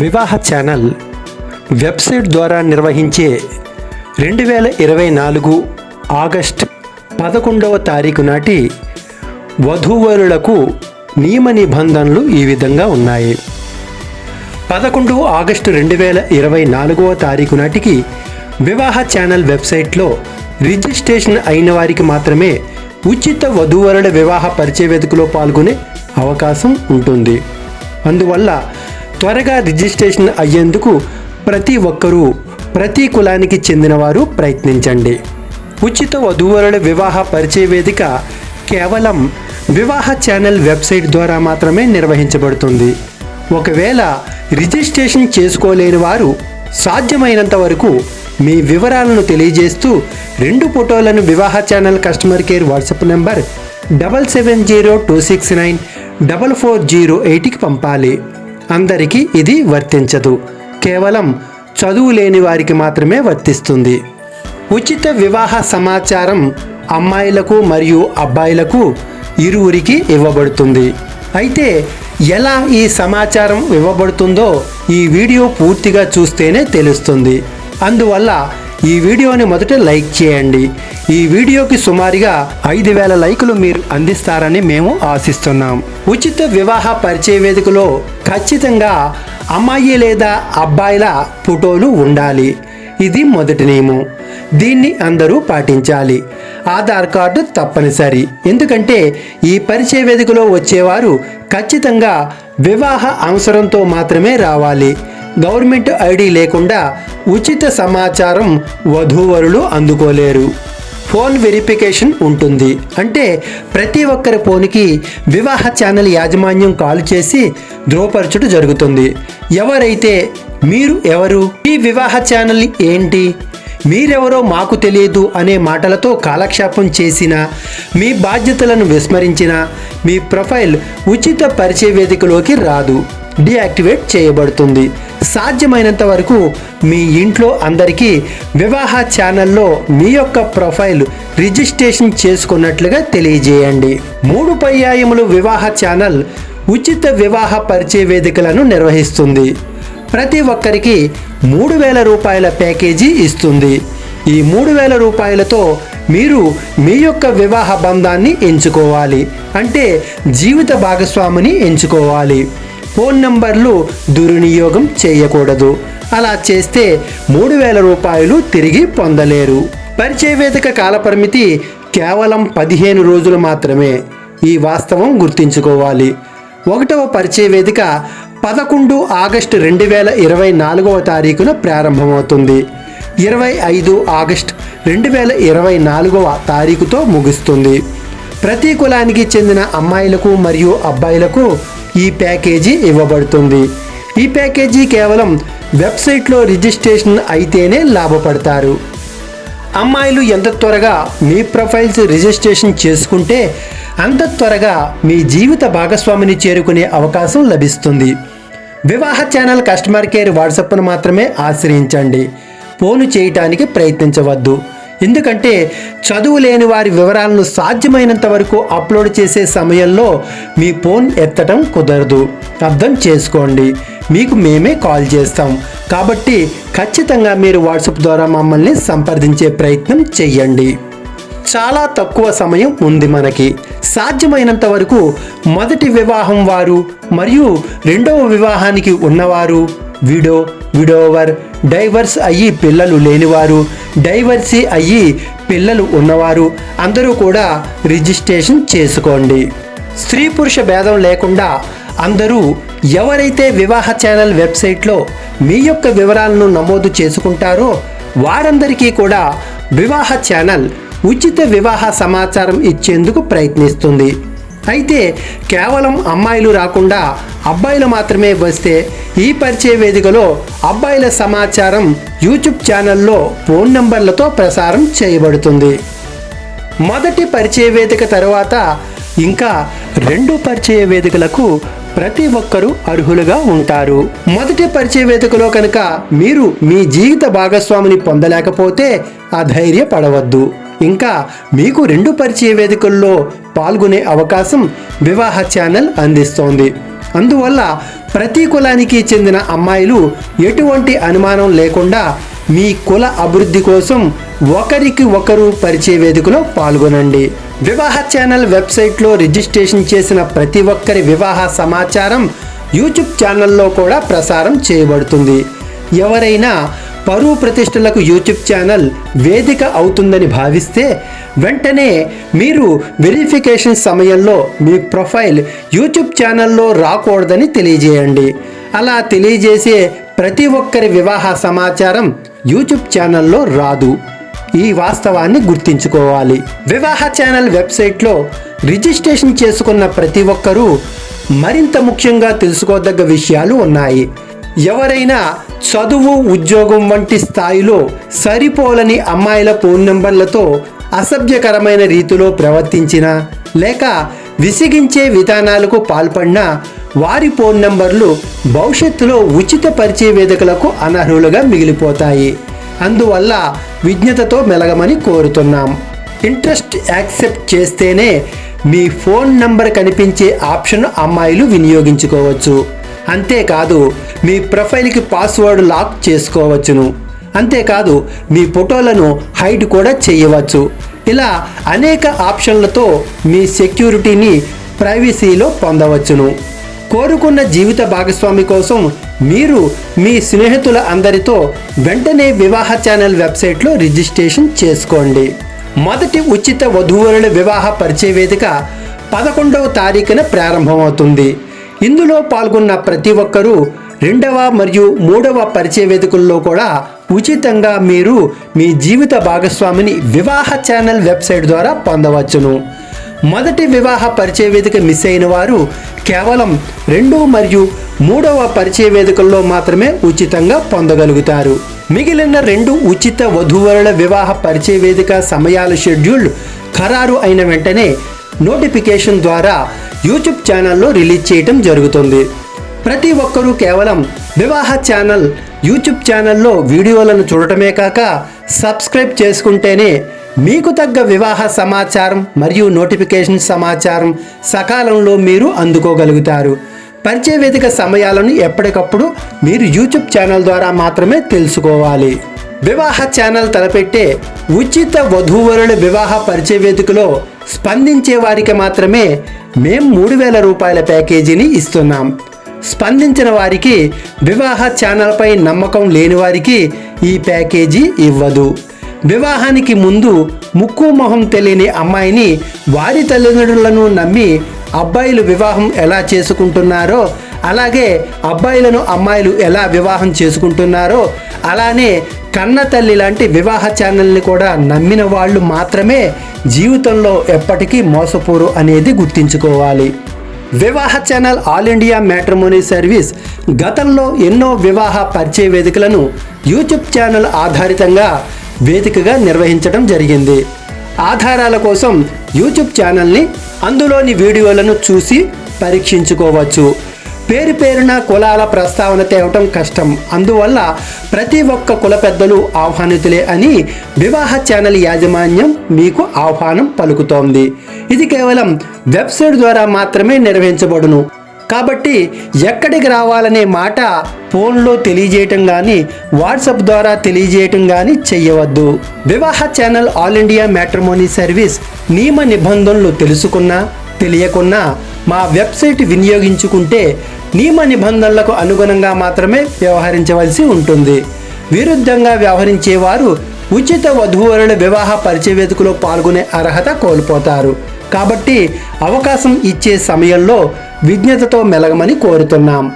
వివాహ channel website ద్వారా నిర్వహించే రెండు వేల ఇరవై నాలుగు ఆగస్ట్ పదకొండవ తారీఖు నాటి వధూవరులకు నియమ నిబంధనలు ఈ విధంగా ఉన్నాయి. పదకొండు ఆగస్టు రెండు వేల ఇరవై నాలుగవ తారీఖు నాటికి వివాహ ఛానల్ వెబ్సైట్లో రిజిస్ట్రేషన్ అయిన వారికి మాత్రమే ఉచిత వధూవరుల వివాహ పరిచయ వేదికలో పాల్గొనే అవకాశం ఉంటుంది. అందువల్ల త్వరగా రిజిస్ట్రేషన్ అయ్యేందుకు ప్రతి ఒక్కరూ ప్రతి కులానికి చెందినవారు ప్రయత్నించండి. ఉచిత వధూవరుల వివాహ పరిచయ వేదిక కేవలం వివాహ ఛానల్ వెబ్సైట్ ద్వారా మాత్రమే నిర్వహించబడుతుంది. ఒకవేళ రిజిస్ట్రేషన్ చేసుకోలేని వారు సాధ్యమైనంత వరకు మీ వివరాలను తెలియజేస్తూ రెండు ఫోటోలను Vivaha channel customer care WhatsApp number double seven zero two six nine double four zero ఎయిట్కి పంపాలి. అందరికీ ఇది వర్తించదు. కేవలం చదువు లేని వారికి మాత్రమే వర్తిస్తుంది. ఉచిత వివాహ సమాచారం అమ్మాయిలకు మరియు అబ్బాయిలకు ఇరువురికి ఇవ్వబడుతుంది. అయితే ఎలా ఈ సమాచారం ఇవ్వబడుతుందో ఈ వీడియో పూర్తిగా చూస్తేనే తెలుస్తుంది. అందువల్ల ఈ వీడియోని మొదట లైక్ చేయండి. ఈ వీడియోకి సుమారుగా ఐదు వేల లైకులు మీరు అందిస్తారని మేము ఆశిస్తున్నాం. ఉచిత వివాహ పరిచయ వేదికలో ఖచ్చితంగా అమ్మాయి లేదా అబ్బాయిల ఫోటోలు ఉండాలి. ఇది మొదటి నియమం. దీన్ని అందరూ పాటించాలి. ఆధార్ కార్డు తప్పనిసరి. ఎందుకంటే ఈ పరిచయ వేదికలో వచ్చేవారు ఖచ్చితంగా వివాహ అవసరంతో మాత్రమే రావాలి. గవర్నమెంట్ ఐడి లేకుండా ఉచిత సమాచారం వధూవరులు అందుకోలేరు. ఫోన్ వెరిఫికేషన్ ఉంటుంది. అంటే ప్రతి ఒక్కరి ఫోన్కి వివాహ ఛానల్ యాజమాన్యం కాల్ చేసి ధ్రువపరచుట జరుగుతుంది. ఎవరైతే మీరు ఎవరు ఈ వివాహ ఛానల్ ఏంటి మీరెవరో మాకు తెలియదు అనే మాటలతో కాలక్షేపం చేసిన మీ బాధ్యతలను విస్మరించిన మీ ప్రొఫైల్ ఉచిత పరిచయ వేదికలోకి రాదు. డియాక్టివేట్ చేయబడుతుంది. సాధ్యమైనంత వరకు మీ ఇంట్లో అందరికీ వివాహ ఛానల్లో మీ యొక్క ప్రొఫైల్ రిజిస్ట్రేషన్ చేసుకున్నట్లుగా తెలియజేయండి. మూడు పర్యాయములు వివాహ ఛానల్ ఉచిత వివాహ పరిచయ వేదికలను నిర్వహిస్తుంది. ప్రతి ఒక్కరికి మూడు వేల రూపాయల ప్యాకేజీ ఇస్తుంది. ఈ మూడు వేల రూపాయలతో మీరు మీ యొక్క వివాహ బంధాన్ని ఎంచుకోవాలి. అంటే జీవిత భాగస్వామిని ఎంచుకోవాలి. ఫోన్ నంబర్లు దుర్వినియోగం చేయకూడదు. అలా చేస్తే మూడు వేల రూపాయలు తిరిగి పొందలేరు. పరిచయ వేదిక కాలపరిమితి కేవలం పదిహేను రోజులు మాత్రమే. ఈ వాస్తవం గుర్తుంచుకోవాలి. ఒకటవ పరిచయ వేదిక పదకొండు ఆగస్టు రెండు వేల ఇరవై నాలుగవ తారీఖున ప్రారంభమవుతుంది. ఇరవై ఐదు ఆగస్ట్ రెండు వేల ఇరవై నాలుగవ తారీఖుతో ముగుస్తుంది. ప్రతి కులానికి చెందిన అమ్మాయిలకు మరియు అబ్బాయిలకు ఈ ప్యాకేజీ ఇవ్వబడుతుంది. ఈ ప్యాకేజీ కేవలం వెబ్సైట్లో రిజిస్ట్రేషన్ అయితేనే లాభపడతారు. అమ్మాయిలు ఎంత త్వరగా మీ ప్రొఫైల్స్ రిజిస్ట్రేషన్ చేసుకుంటే అంత త్వరగా మీ జీవిత భాగస్వామిని చేరుకునే అవకాశం లభిస్తుంది. వివాహ ఛానల్ కస్టమర్ కేర్ వాట్సాప్ను మాత్రమే ఆశ్రయించండి. ఫోను చేయటానికి ప్రయత్నించవద్దు. ఎందుకంటే చదువు లేని వారి వివరాలను సాధ్యమైనంత వరకు అప్లోడ్ చేసే సమయంలో మీ ఫోన్ ఎత్తడం కుదరదు. అర్థం చేసుకోండి. మీకు మేమే కాల్ చేస్తాం. కాబట్టి ఖచ్చితంగా మీరు వాట్సాప్ ద్వారా మమ్మల్ని సంప్రదించే ప్రయత్నం చెయ్యండి. చాలా తక్కువ సమయం ఉంది మనకి. సాధ్యమైనంత వరకు మొదటి వివాహం వారు మరియు రెండవ వివాహానికి ఉన్నవారు విడో విడోవర్ డైవర్స్ అయ్యి పిల్లలు లేనివారు. డైవర్సీ అయ్యి పిల్లలు ఉన్నవారు. అందరూ కూడా రిజిస్ట్రేషన్ చేసుకోండి. స్త్రీ పురుష భేదం లేకుండా అందరూ ఎవరైతే వివాహ ఛానల్ వెబ్సైట్లో మీ యొక్క వివరాలను నమోదు చేసుకుంటారో వారందరికీ కూడా వివాహ ఛానల్ ఉచిత వివాహ సమాచారం ఇచ్చేందుకు ప్రయత్నిస్తుంది. అయితే కేవలం అమ్మాయిలు రాకుండా అబ్బాయిలు మాత్రమే వస్తే ఈ పరిచయ వేదికలో అబ్బాయిల సమాచారం యూట్యూబ్ ఛానల్లో ఫోన్ నంబర్లతో ప్రసారం చేయబడుతుంది. మొదటి పరిచయ వేదిక తరువాత ఇంకా రెండు పరిచయ వేదికలకు ప్రతి ఒక్కరూ అర్హులుగా ఉంటారు. మొదటి పరిచయ వేదికలో కనుక మీరు మీ జీవిత భాగస్వామిని పొందలేకపోతే అధైర్యపడవద్దు. ఇంకా మీకు రెండు పరిచయ వేదికల్లో పాల్గొనే అవకాశం వివాహ ఛానల్ అందిస్తోంది. అందువల్ల ప్రతి కులానికి చెందిన అమ్మాయిలు ఎటువంటి అనుమానం లేకుండా మీ కుల అభివృద్ధి కోసం ఒకరికి ఒకరు పరిచయ వేదికలో పాల్గొనండి. వివాహ ఛానల్ వెబ్సైట్లో రిజిస్ట్రేషన్ చేసిన ప్రతి ఒక్కరి వివాహ సమాచారం యూట్యూబ్ ఛానల్లో కూడా ప్రసారం చేయబడుతుంది. ఎవరైనా పరువు ప్రతిష్టలకు యూట్యూబ్ ఛానల్ వేదిక అవుతుందని భావిస్తే వెంటనే మీరు వెరిఫికేషన్ సమయంలో మీ ప్రొఫైల్ యూట్యూబ్ ఛానల్లో రాకూడదని తెలియజేయండి. అలా తెలియజేసే ప్రతి ఒక్కరి వివాహ సమాచారం యూట్యూబ్ ఛానల్లో రాదు. ఈ వాస్తవాన్ని గుర్తించుకోవాలి. వివాహ ఛానల్ వెబ్సైట్లో రిజిస్ట్రేషన్ చేసుకున్న ప్రతి ఒక్కరూ మరింత ముఖ్యంగా తెలుసుకోదగ్గ విషయాలు ఉన్నాయి. ఎవరైనా చదువు ఉద్యోగం వంటి స్థాయిలో సరిపోలని అమ్మాయిల ఫోన్ నెంబర్లతో అసభ్యకరమైన రీతిలో ప్రవర్తించినా లేక విసిగించే విధానాలకు పాల్పడినా వారి ఫోన్ నంబర్లు భవిష్యత్తులో ఉచిత పరిచయ వేదికలకు అనర్హులుగా మిగిలిపోతాయి. అందువల్ల విజ్ఞతతో మెలగమని కోరుతున్నాం. ఇంట్రెస్ట్ యాక్సెప్ట్ చేస్తేనే మీ ఫోన్ నంబర్ కనిపించే ఆప్షన్ అమ్మాయిలు వినియోగించుకోవచ్చు. అంతేకాదు మీ ప్రొఫైల్కి పాస్వర్డ్ లాక్ చేసుకోవచ్చును. అంతేకాదు మీ ఫోటోలను హైడ్ కూడా చేయవచ్చు. ఇలా అనేక ఆప్షన్లతో మీ సెక్యూరిటీని ప్రైవసీలో పొందవచ్చును. కోరుకున్న జీవిత భాగస్వామి కోసం మీరు మీ స్నేహితుల అందరితో వెంటనే వివాహ ఛానల్ వెబ్సైట్లో రిజిస్ట్రేషన్ చేసుకోండి. మొదటి ఉచిత వధూవరుల వివాహ పరిచయ వేదిక పదకొండవ తారీఖున ప్రారంభమవుతుంది. ఇందులో పాల్గొన్న ప్రతి ఒక్కరూ రెండవ మరియు మూడవ పరిచయ వేదికల్లో కూడా ఉచితంగా మీరు మీ జీవిత భాగస్వామిని వివాహ ఛానల్ వెబ్సైట్ ద్వారా పొందవచ్చును. మొదటి వివాహ పరిచయ వేదిక మిస్ అయిన వారు కేవలం రెండు మరియు మూడవ పరిచయ వేదికల్లో మాత్రమే ఉచితంగా పొందగలుగుతారు. మిగిలిన రెండు ఉచిత వధూవరుల వివాహ పరిచయ వేదిక సమయాల షెడ్యూల్ ఖరారు అయిన వెంటనే నోటిఫికేషన్ ద్వారా యూట్యూబ్ ఛానల్లో రిలీజ్ చేయటం జరుగుతుంది. ప్రతి ఒక్కరూ కేవలం వివాహ ఛానల్ యూట్యూబ్ ఛానల్లో వీడియోలను చూడటమే కాక సబ్స్క్రైబ్ చేసుకుంటేనే మీకు తగ్గ వివాహ సమాచారం మరియు నోటిఫికేషన్ సమాచారం సకాలంలో మీరు అందుకోగలుగుతారు. పరిచయ వేదిక సమయాలను ఎప్పటికప్పుడు మీరు యూట్యూబ్ ఛానల్ ద్వారా మాత్రమే తెలుసుకోవాలి. వివాహ ఛానల్ తలపెట్టే ఉచిత వధూవరుల వివాహ పరిచయ వేదికలో స్పందించే వారికి మాత్రమే మేం మూడు వేల రూపాయల ప్యాకేజీని ఇస్తున్నాం. స్పందించిన వారికి వివాహ ఛానల్పై నమ్మకం లేని వారికి ఈ ప్యాకేజీ ఇవ్వదు. వివాహానికి ముందు ముక్కు మొహం తెలియని అమ్మాయిని వారి తల్లిదండ్రులను నమ్మి అబ్బాయిలు వివాహం ఎలా చేసుకుంటున్నారో అలాగే అబ్బాయిలను అమ్మాయిలు ఎలా వివాహం చేసుకుంటున్నారో అలానే కన్న తల్లి లాంటి వివాహ ఛానల్ని కూడా నమ్మిన వాళ్ళు మాత్రమే జీవితంలో ఎప్పటికీ మోసపోరు అనేది గుర్తించుకోవాలి. Vivaha channel all India matrimony service గతంలో ఎన్నో వివాహ పరిచయ వేదికలను యూట్యూబ్ ఛానల్ ఆధారితంగా వేదికగా నిర్వహించడం జరిగింది. ఆధారాల కోసం యూట్యూబ్ ఛానల్ని అందులోని వీడియోలను చూసి పరీక్షించుకోవచ్చు. పేరు పేరున కులాల ప్రస్తావన తేవటం కష్టం. అందువల్ల ప్రతి ఒక్క కుల పెద్దలు ఆహ్వానితులే అని వివాహ ఛానల్ యాజమాన్యం మీకు ఆహ్వానం పలుకుతోంది. ఇది కేవలం వెబ్సైట్ ద్వారా మాత్రమే నిర్వహించబడును. కాబట్టి ఎక్కడికి రావాలనే మాట ఫోన్లో తెలియజేయటం కానీ వాట్సాప్ ద్వారా తెలియజేయటం కానీ చెయ్యవద్దు. Vivaha channel all India matrimony service నియమ నిబంధనలు తెలుసుకున్నా తెలియకున్నా మా వెబ్సైట్ వినియోగించుకుంటే నియమ నిబంధనలకు అనుగుణంగా మాత్రమే వ్యవహరించవలసి ఉంటుంది. విరుద్ధంగా వ్యవహరించేవారు ఉచిత వధూవరుల వివాహ పరిచయ వేదికలో పాల్గొనే అర్హత కోల్పోతారు. కాబట్టి అవకాశం ఇచ్చే సమయంలో విజ్ఞతతో మెలగమని కోరుతున్నాం.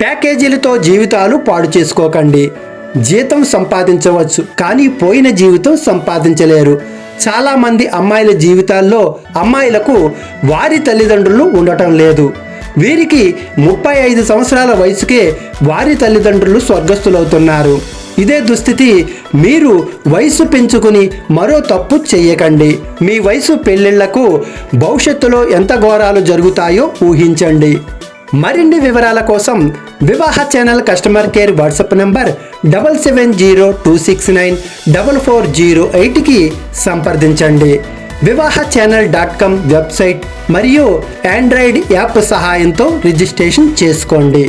ప్యాకేజీలతో జీవితాలు పాడు చేసుకోకండి. జీతం సంపాదించవచ్చు కానీ పోయిన జీవితం సంపాదించలేరు. చాలామంది అమ్మాయిల జీవితాల్లో అమ్మాయిలకు వారి తల్లిదండ్రులు ఉండటం లేదు. వీరికి ముప్పై ఐదు సంవత్సరాల వయసుకే వారి తల్లిదండ్రులు స్వర్గస్థులవుతున్నారు. ఇదే దుస్థితి మీరు వయసు పెంచుకుని మరో తప్పు చేయకండి. మీ వయసు పెళ్ళిళ్ళకు భవిష్యత్తులో ఎంత ఘోరాలు జరుగుతాయో ఊహించండి. మరిన్ని వివరాల కోసం Vivaha channel customer care WhatsApp number double seven zero two six nine double four zero ఎయిట్కి సంప్రదించండి. Vivaha channel dot com website మరియు ఆండ్రాయిడ్ యాప్ సహాయంతో రిజిస్ట్రేషన్ చేసుకోండి.